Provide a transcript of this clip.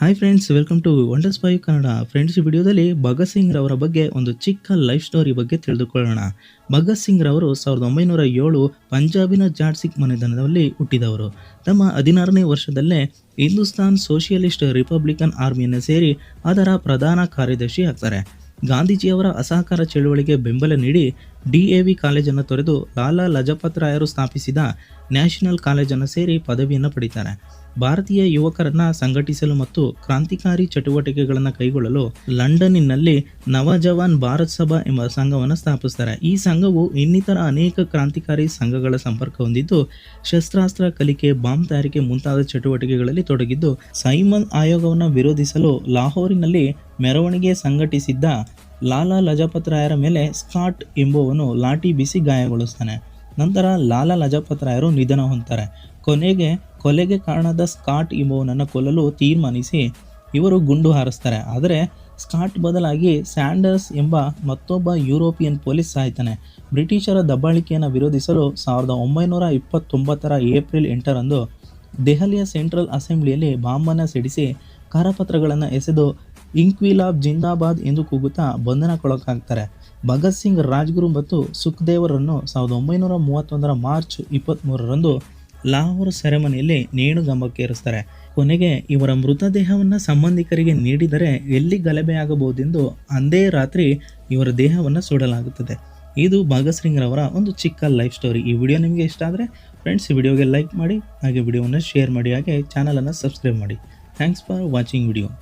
Hi friends welcome to wonders by Kannada friends ವಿಡಿಯೋದಲ್ಲಿ ಭಗತ್ ಸಿಂಗ್ ರವರ ಬಗ್ಗೆ ಒಂದು ಚಿಕ್ಕ ಲೈಫ್ ಸ್ಟೋರಿ ಬಗ್ಗೆ ತಿಳಿದುಕೊಳ್ಳೋಣ. ಭಗತ್ ಸಿಂಗ್ ರವರು ಸಾವಿರದ ಒಂಬೈನೂರ ಏಳು ಪಂಜಾಬಿನ ಜಾಟ್ಸಿಕ್ ಮನೆತನದಲ್ಲಿ ಹುಟ್ಟಿದವರು. ತಮ್ಮ ಹದಿನಾರನೇ ವರ್ಷದಲ್ಲೇ ಹಿಂದೂಸ್ತಾನ್ ಸೋಷಿಯಲಿಸ್ಟ್ ರಿಪಬ್ಲಿಕನ್ ಆರ್ಮಿಯನ್ನು ಸೇರಿ ಅದರ ಪ್ರಧಾನ ಕಾರ್ಯದರ್ಶಿ ಆಗ್ತಾರೆ. ಗಾಂಧೀಜಿಯವರ ಅಸಹಕಾರ ಚಳುವಳಿಗೆ ಬೆಂಬಲ ನೀಡಿ ಡಿ ಎ ವಿ ಕಾಲೇಜನ್ನು ತೊರೆದು ಲಾಲಾ ಲಜಪತ್ ರಾಯರು ಸ್ಥಾಪಿಸಿದ ನ್ಯಾಷನಲ್ ಕಾಲೇಜನ್ನು ಸೇರಿ ಪದವಿಯನ್ನು ಪಡಿತಾರೆ. ಭಾರತೀಯ ಯುವಕರನ್ನು ಸಂಘಟಿಸಲು ಮತ್ತು ಕ್ರಾಂತಿಕಾರಿ ಚಟುವಟಿಕೆಗಳನ್ನು ಕೈಗೊಳ್ಳಲು ಲಂಡನ್ನಿನಲ್ಲಿ ನವಜವಾನ್ ಭಾರತ್ ಸಭಾ ಎಂಬ ಸಂಘವನ್ನು ಸ್ಥಾಪಿಸ್ತಾರೆ. ಈ ಸಂಘವು ಇನ್ನಿತರ ಅನೇಕ ಕ್ರಾಂತಿಕಾರಿ ಸಂಘಗಳ ಸಂಪರ್ಕ ಹೊಂದಿದ್ದು, ಶಸ್ತ್ರಾಸ್ತ್ರ ಕಲಿಕೆ, ಬಾಂಬ್ ತಯಾರಿಕೆ ಮುಂತಾದ ಚಟುವಟಿಕೆಗಳಲ್ಲಿ ತೊಡಗಿದ್ದು, ಸೈಮನ್ ಆಯೋಗವನ್ನು ವಿರೋಧಿಸಲು ಲಾಹೋರಿನಲ್ಲಿ ಮೆರವಣಿಗೆ ಸಂಘಟಿಸಿದ್ದ ಲಾಲಾ ಲಜಪತ್ ರಾಯರ ಮೇಲೆ ಸ್ಕಾಟ್ ಎಂಬುವನು ಲಾಠಿ ಬೀಸಿ ಗಾಯಗೊಳಿಸ್ತಾನೆ. ನಂತರ ಲಾಲಾ ಲಜಪತ್ ರಾಯರು ನಿಧನ ಹೊಂದ್ತಾರೆ. ಕೊನೆಗೆ, ಕೊಲೆಗೆ ಕಾರಣದ ಸ್ಕಾಟ್ ಎಂಬುವನನ್ನು ಕೊಲ್ಲಲು ತೀರ್ಮಾನಿಸಿ ಇವರು ಗುಂಡು ಹಾರಿಸ್ತಾರೆ. ಆದರೆ ಸ್ಕಾಟ್ ಬದಲಾಗಿ ಸ್ಯಾಂಡರ್ಸ್ ಎಂಬ ಮತ್ತೊಬ್ಬ ಯುರೋಪಿಯನ್ ಪೊಲೀಸ್ ಸಾಯ್ತಾನೆ. ಬ್ರಿಟಿಷರ ದಬ್ಬಾಳಿಕೆಯನ್ನು ವಿರೋಧಿಸಲು ಸಾವಿರದ ಒಂಬೈನೂರ ಇಪ್ಪತ್ತೊಂಬತ್ತರ ಏಪ್ರಿಲ್ ಎಂಟರಂದು ದೆಹಲಿಯ ಸೆಂಟ್ರಲ್ ಅಸೆಂಬ್ಲಿಯಲ್ಲಿ ಬಾಂಬನ್ನು ಸಿಡಿಸಿ ಕರಪತ್ರಗಳನ್ನು ಎಸೆದು ಇಂಕ್ವಿಲಾಬ್ ಜಿಂದಾಬಾದ್ ಎಂದು ಕೂಗುತ್ತಾ ಬಂಧನಕ್ಕೊಳಗಾಗ್ತಾರೆ. ಭಗತ್ ಸಿಂಗ್, ರಾಜ್ಗುರು ಮತ್ತು ಸುಖದೇವರನ್ನು ಸಾವಿರದ ಒಂಬೈನೂರ ಮೂವತ್ತೊಂದರ ಮಾರ್ಚ್ ಇಪ್ಪತ್ತ್ಮೂರರಂದು ಲಾಹೋರ್ ಸೆರೆಮನೆಯಲ್ಲಿ ನೇಣುಗಂಬಕ್ಕೆ ಏರಿಸ್ತಾರೆ ಕೊನೆಗೆ ಇವರ ಮೃತದೇಹವನ್ನು ಸಂಬಂಧಿಕರಿಗೆ ನೀಡಿದರೆ ಎಲ್ಲಿ ಗಲಭೆಯಾಗಬಹುದೆಂದು ಅಂದೇ ರಾತ್ರಿ ಇವರ ದೇಹವನ್ನು ಸುಡಲಾಗುತ್ತದೆ. ಇದು ಭಗತ್ ಸಿಂಗ್ರವರ ಒಂದು ಚಿಕ್ಕ ಲೈಫ್ ಸ್ಟೋರಿ. ಈ ವಿಡಿಯೋ ನಿಮಗೆ ಇಷ್ಟ ಆದರೆ ಫ್ರೆಂಡ್ಸ್ ಈ ವಿಡಿಯೋಗೆ ಲೈಕ್ ಮಾಡಿ, ಹಾಗೆ ವಿಡಿಯೋವನ್ನು ಶೇರ್ ಮಾಡಿ, ಹಾಗೆ ಚಾನಲನ್ನು ಸಬ್ಸ್ಕ್ರೈಬ್ ಮಾಡಿ. Thanks for watching video